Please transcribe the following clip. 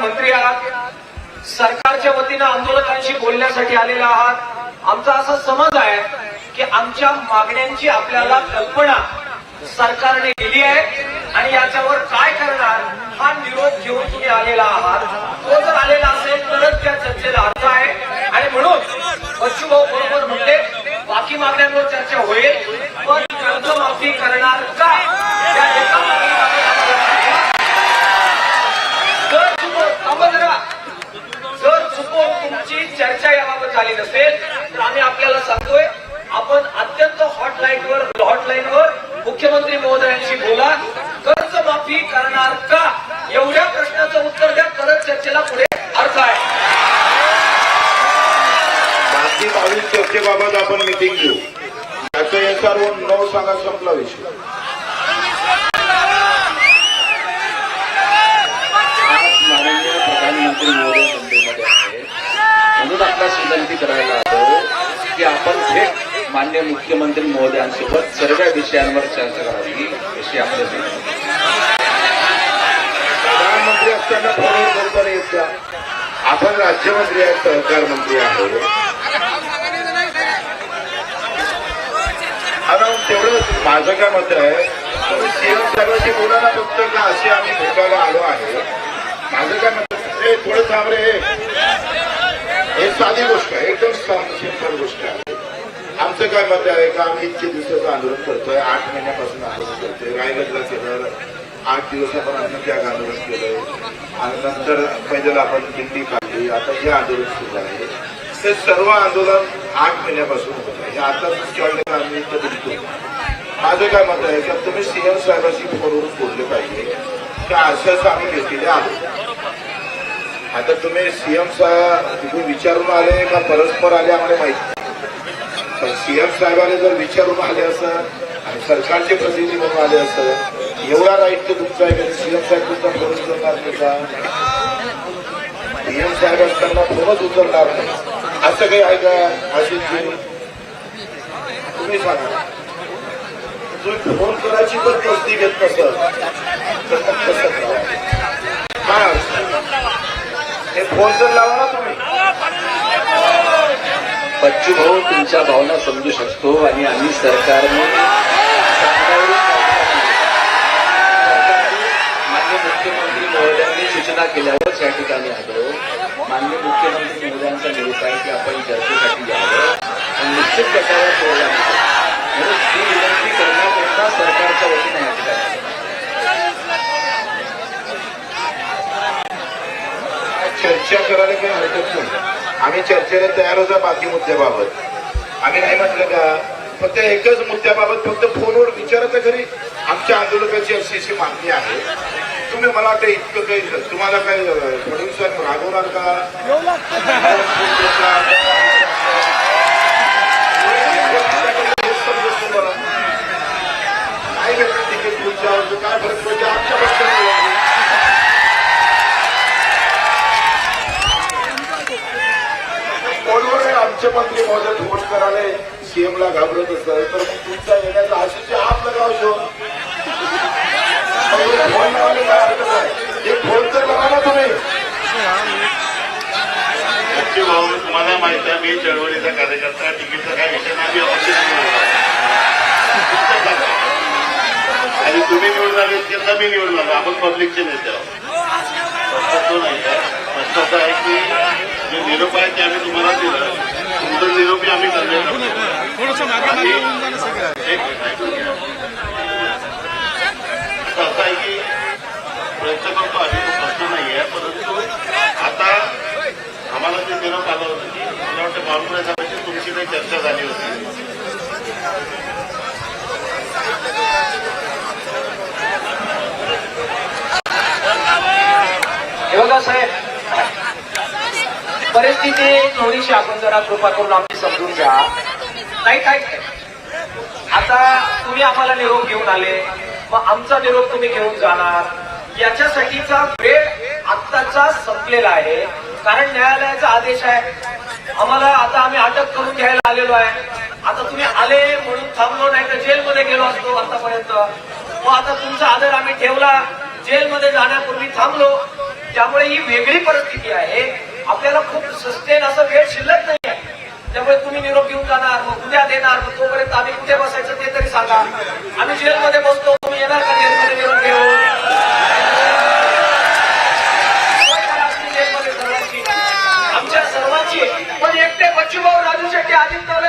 मंत्री आहात सरकारच्या वतीनं आंदोलकांशी बोलण्यासाठी आलेला आहात. आमचा असा समज आहे की आमच्या मागण्यांची आपल्याला कल्पना सरकारने दिली आहे आणि याच्यावर काय करणार हा निरोप घेऊन तुम्ही आलेला आहात. तो जर आलेला असेल तरच त्या चर्चेला अर्थ आहे. आणि म्हणून बच्चूभाऊ बरोबर म्हणले बाकी मागण्यांवर चर्चा होईल पण कर्जमाफी करणार का या एका मागणीबाबत आम्हाला जर चुकून थांबा जरा. जर चुकून तुमची चर्चा याबाबत झाली नसेल तर आम्ही आपल्याला सांगतोय. आपण अत्यंत हॉटलाईनवर हॉटलाईनवर मुख्यमंत्री महोदयांशी बोला. कर्जमाफी करणार का? एवढ्या प्रश्नाचं उत्तर द्या. तरच चर्चेला पुढे अर्थ आहे. बावीस चर्चेबाबत आपण मिटिंग घेऊ. त्याचं एसआर नऊ सांगा संपला विषय आज माननीय प्रधानमंत्री महोदय मुंबईमध्ये आहे म्हणून आपल्यास विनंती करायला आलो की आपण मान्य मुख्यमंत्री महोदयांसोबत सर्व विषयांवर चर्चा करावी अशी आपली प्रधानमंत्री असताना प्रवीण बरोबर येत आपण राज्यमंत्री आहेत सहकार मंत्री आहोत. आता तेवढं माझं काय मत आहे तुम्ही सीएम साहेबांशी बोलायला ना फक्त का असे आम्ही भेटायला आलो आहे? माझं काय मत हे थोडं थांब रे हे साधी गोष्ट आहे एकदम सिंपल गोष्ट आहे. आमचं काय मत आहे का आम्ही इतके दिवसाचं आंदोलन करतोय? आठ महिन्यापासून आंदोलन करतोय. रायगडला केलं आठ दिवस आपण अन्नत्याग आंदोलन केलंय. आणि नंतर पैदल आपण दिंडी काढली. आता हे आंदोलन सुरू आहे. हे सर्व आंदोलन आठ महिन्यापासून होत आहे. आता तुमच्याकडे आम्ही इथं दिसतो माझं काय मत आहे की तुम्ही सीएम साहेबांशी फोनवरून बोलले पाहिजे की आशाच आम्ही घेतलेले आहोत. आता तुम्ही सीएम साहेब तुम्ही विचारून आले का परस्पर आले आम्हाला माहिती सीएम साहेबांनी जर विचारून आले असं आणि सरकारचे प्रतिनिधी म्हणून आले असं एवढा राईट तर तुमचा आहे की सीएम साहेब तुमचा फोन उचलणार नाही का? सीएम साहेब असताना फोनच उचलणार नाही. असं काही आहे का आशिषजी तुम्ही सांगा. तुम्ही फोन करायची पण तस्ती घेत नसत तर कसं हे फोन तर लावा ना तुम्ही. बच्चू भाऊ तुमच्या भावना समजू शकतो आणि आम्ही सरकारने मान्य मुख्यमंत्री महोदयांनी सूचना केल्यावरच या ठिकाणी आलो. मान्य मुख्यमंत्री महोदयांचा निरोप आहे की आपण चर्चेसाठी यावं आणि निश्चित प्रकारे बोलला म्हणून ही विनंती करण्याकरता सरकारच्या वतीने या ठिकाणी चर्चा करायला काही हरकत नाही. आम्ही चर्चेला तयार होता बाकी मुद्द्याबाबत आम्ही नाही म्हटलं का फक्त एकच मुद्द्याबाबत फक्त फोनवर विचारायचं घरी. आमच्या आंदोलकाची अशी अशी मागणी आहे. तुम्ही मला वाटतं इतकं काही तुम्हाला काही अं, फडणवीस रागवणार का? नाही काय तिकीट काय फरक म्हणजे आमच्या पक्षाने मुख्यमंत्री महोदय फोन करायला सीएम ला घाबरत असतात. तर मग तुमचा येण्याचा आशिष आपलं लगाव शोध फोन लावायला काय हरकत आहे हे फोन तर लावा ना तुम्ही. नक्की भाऊ तुम्हाला माहीत आहे मी चळवळीचा कार्यकर्ता तिकीटचा काय विषय नाही अपेक्षित आणि तुम्ही निवडून आले त्यांना मी निवडून आलो. आपण पब्लिकचे नेते आहोत. तो नाही आहे. प्रश्न असा आहे की जे निरोप आहे ते आम्ही तुम्हाला दिलं. तुमचं निरोपी आम्ही सर्वे करतो आणि एक ऐकून आहे की प्रयत्न करतो आम्ही तो प्रश्न नाही आहे परंतु आता आम्हाला ते निरोप आलं होतं की मला वाटतं बावनकुळे साहेबांची तुमची काही चर्चा झाली होती हे साहेब परिस्थिती थोडीशी आपण जरा कृपा करून आमची समजून घ्या. नाही काय? आता तुम्ही आम्हाला निरोप घेऊन आले. मग आमचा निरोप तुम्ही घेऊन जाणार. याच्यासाठीचा वेळ आत्ताचा संपलेला आहे. कारण न्यायालयाचा आदेश आहे. आम्हाला आता आम्ही अटक करून घ्यायला आलेलो आहे. आता तुम्ही आले म्हणून थांबलो नाही तर जेलमध्ये गेलो असतो आतापर्यंत. मग आता तुमचा आदर आम्ही ठेवला. जेलमध्ये जाण्यापूर्वी थांबलो. त्यामुळे ही वेगळी परिस्थिती आहे. आपल्याला खूप सस्टेन असं वेळ शिल्लक नाही त्यामुळे तुम्ही निरोप घेऊन जाणार मग उद्या देणार मग तोपर्यंत आम्ही कुठे बसायचं ते तरी सांगा. आम्ही जेलमध्ये बसतो तुम्ही येणार का जेलमध्ये निरोप घेऊन? आमच्या सर्वांची पण एकटे बच्चूभाऊ राजू शेट्टी आदित्य